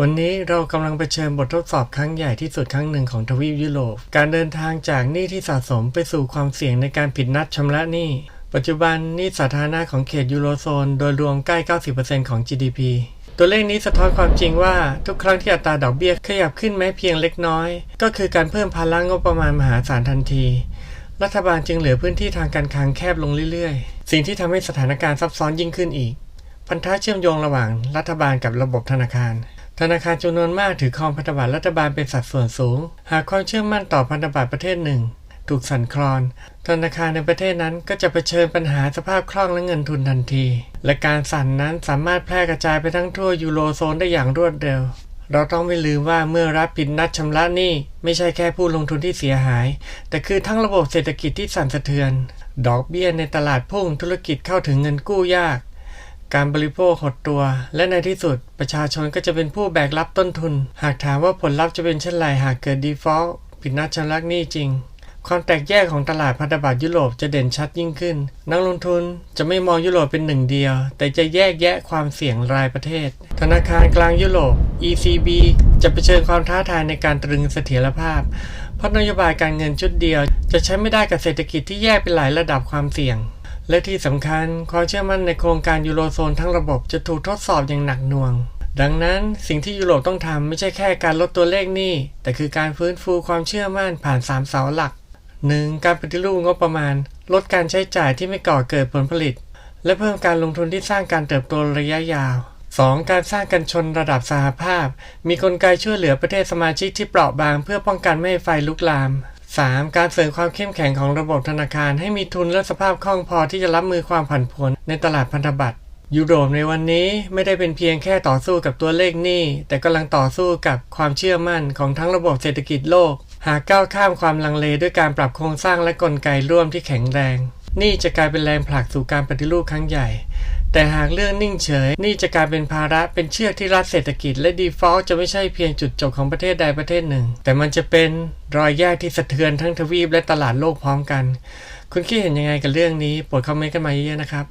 วันนี้เรากำลังเผชิญบททดสอบครั้งใหญ่ที่สุดครั้งหนึ่งของทวีปยุโรป การเดินทางจากหนี้ที่สะสมไปสู่ความเสี่ยงในการผิดนัดชำระหนี้ ปัจจุบันหนี้สาธารณะของเขตยูโรโซน โดยรวมใกล้ 90%ของ GDP ตัวเลขนี้สะท้อนความจริงว่าทุกครั้งที่อัตราดอกเบี้ยขยับขึ้นแม้เพียงเล็กน้อย ก็คือการเพิ่มภาระงบประมาณมหาศาลทันที รัฐบาลจึงเหลือพื้นที่ทางการคลังแคบลงเรื่อยๆ สิ่งที่ทำให้สถานการณ์ซับซ้อนยิ่งขึ้นอีก พันธะเชื่อมโยงระหว่างรัฐบาลกับระบบธนาคาร ธนาคารจำนวนมากถือครองพันธบัตรรัฐบาลเป็นสัดส่วนสูง หากความเชื่อมั่นต่อพันธบัตรประเทศหนึ่ง ถูกสั่นคลอน ธนาคารในประเทศนั้นก็จะเผชิญปัญหาสภาพคล่องและเงินทุนทันที และการสั่นนั้นสามารถแพร่กระจายไปทั้งทั่วยูโรโซนได้อย่างรวดเร็ว เราต้องไม่ลืมว่าเมื่อรัฐผิดนัดชำระหนี้ไม่ใช่แค่ผู้ลงทุนที่เสียหาย แต่คือทั้งระบบเศรษฐกิจที่สั่นสะเทือน ดอกเบี้ยในตลาดพุ่งธุรกิจเข้าถึงเงินกู้ยาก การบริโภคหดตัว และในที่สุดประชาชนก็จะเป็นผู้แบกรับต้นทุน หากถามว่าผลลัพธ์จะเป็นเช่นไรหากเกิด default ผิดนัดชำระหนี้จริง ความแตกแยกของตลาดพันธบัตรยุโรปจะเด่นชัดยิ่งขึ้น นักลงทุนจะไม่มองยุโรปเป็นหนึ่งเดียว แต่จะแยกแยะความเสี่ยงรายประเทศ ธนาคารกลางยุโรป ECB จะเผชิญความท้าทายในการตรึงเสถียรภาพ เพราะนโยบายการเงินชุดเดียว จะใช้ไม่ได้กับเศรษฐกิจที่แยกเป็นหลายระดับความเสี่ยง และที่สำคัญความเชื่อมั่นในโครงการยูโรโซนทั้งระบบจะถูกทดสอบอย่างหนักหน่วง ดังนั้นสิ่งที่ยุโรปต้องทำไม่ใช่แค่การลดตัวเลขหนี้ แต่คือการฟื้นฟูความเชื่อมั่นผ่าน 3 เสาหลัก 1. การปฏิรูปงบประมาณ ลดการใช้จ่ายที่ไม่ก่อเกิดผลผลิต และเพิ่มการลงทุนที่สร้างการเติบโตระยะยาว 2. การสร้างกันชนระดับสหภาพ มีกลไกช่วยเหลือประเทศสมาชิกที่เปราะบางเพื่อป้องกันไม่ให้ไฟลุกลาม 3. การเสริมความเข้มแข็งของระบบธนาคารให้มีทุนและสภาพคล่องพอที่จะรับมือความผันผวนในตลาดพันธบัตรยุโรปในวันนี้ไม่ได้เป็นเพียงแค่ต่อสู้กับตัวเลขหนี้ แต่กำลังต่อสู้กับความเชื่อมั่นของทั้งระบบเศรษฐกิจโลก หากก้าวข้ามความลังเลด้วยการปรับโครงสร้างและกลไกร่วมที่แข็งแรง นี่จะกลายเป็นแรงผลักสู่การปฏิรูปครั้งใหญ่ แต่หากเรื่องนิ่งเฉย นี่จะกลายเป็นภาระเป็นเชือกที่รัดเศรษฐกิจ และดีฟอลต์จะไม่ใช่เพียงจุดจบของประเทศใดประเทศหนึ่ง แต่มันจะเป็นรอยแยกที่สะเทือนทั้งทวีปและตลาดโลกพร้อมกัน คุณคิดเห็นยังไงกับเรื่องนี้โปรดคอมเมนต์กันมาเยอะๆนะครับ